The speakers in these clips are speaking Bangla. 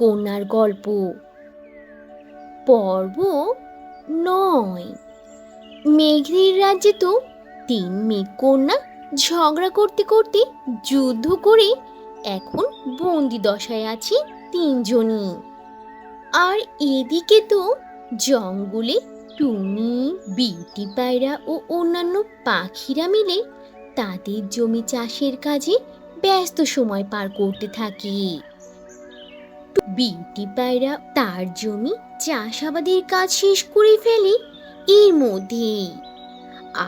কন্যার গল্প। পর্ব নয়। মেঘের রাজ্যে তো তিন মেঘ কন্যা ঝগড়া করতে করতে যুদ্ধ করে এখন বন্দি দশায় আছে তিনজনই। আর এদিকে তো জঙ্গলে টুনি, বিউটি পায়রা ও অন্যান্য পাখিরা মিলে তাদের জমি চাষের কাজে ব্যস্ত সময় পার করতে থাকে। বিউটি পায়রা তার জমি চাষাবাদের কাজ শেষ করে ফেলে এর মধ্যেই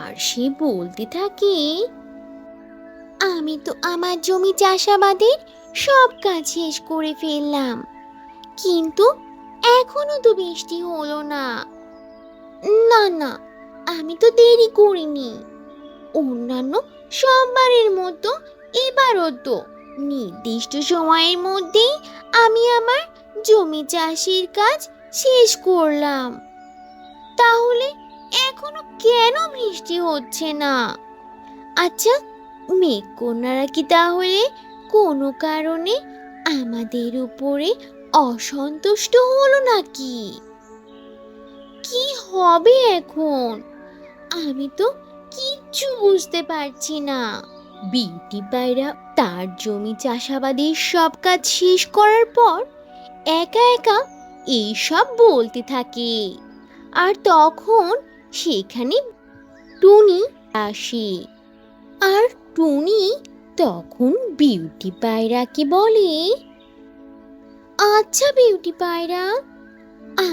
আর সে বলতে থাকে, আমি তো আমার জমি চাষাবাদের সব কাজ শেষ করে ফেললাম, কিন্তু এখনও তো বৃষ্টি হলো না। না না, আমি তো দেরি করিনি। অন্যান্য সববারের মতো এবারও তো নির্দিষ্ট সময়ের মধ্যেই আমি আমার জমি চাষের কাজ শেষ করলাম। তাহলে এখনও কেন বৃষ্টি হচ্ছে না? আচ্ছা মেঘকন্যারা কি তাহলে কোনো কারণে আমাদের উপরে অসন্তুষ্ট হলো নাকি? কি হবে এখন? আমি তো কিচ্ছু বুঝতে পারছি না। বিউটি পায়রা তার জমি চাষাবাদের সব কাজ শেষ করার পর একা একা এই সব বলতে থাকে। আর তখন সেখানে টুনি আসে। আর টুনি তখন বিউটি পায়রাকে বলে আচ্ছা বিউটি পায়রা,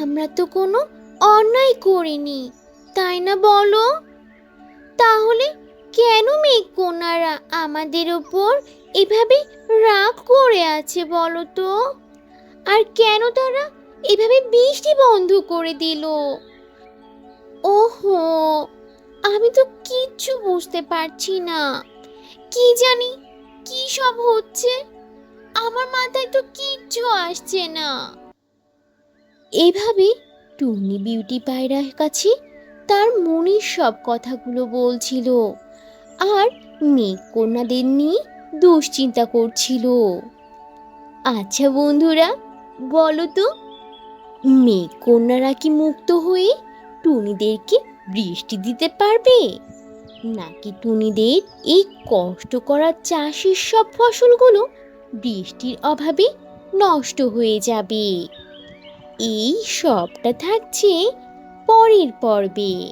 আমরা তো কোনো অন্যায় করিনি, তাই না বলো? তাহলে কেন মেঘকন্যারা আমাদের ওপর এভাবে রাগ করে আছে বলো তো? আর কেন তারা এভাবে বৃষ্টি বন্ধ করে দিল? ওহো, আমি তো কিচ্ছু বুঝতে পারছি না। কি জানি, কি সব হচ্ছে? আমার মাথায় তো কিচ্ছু আসছে না। এভাবে টুনি বিউটি পায়রার কাছে তার মনের সব কথাগুলো বলছিল। আর মেঘ কন্যাদের নিয়ে দুশ্চিন্তা করছিল। আচ্ছা বন্ধুরা, বলো তো মেঘ কন্যারা কি মুক্ত হয়ে টুনিদেরকে বৃষ্টি দিতে পারবে? নাকি টুনিদের এই কষ্ট করা চাষের সব ফসলগুলো বৃষ্টির অভাবে নষ্ট হয়ে যাবে? এই সবটা থাকছে পরের পর্বে।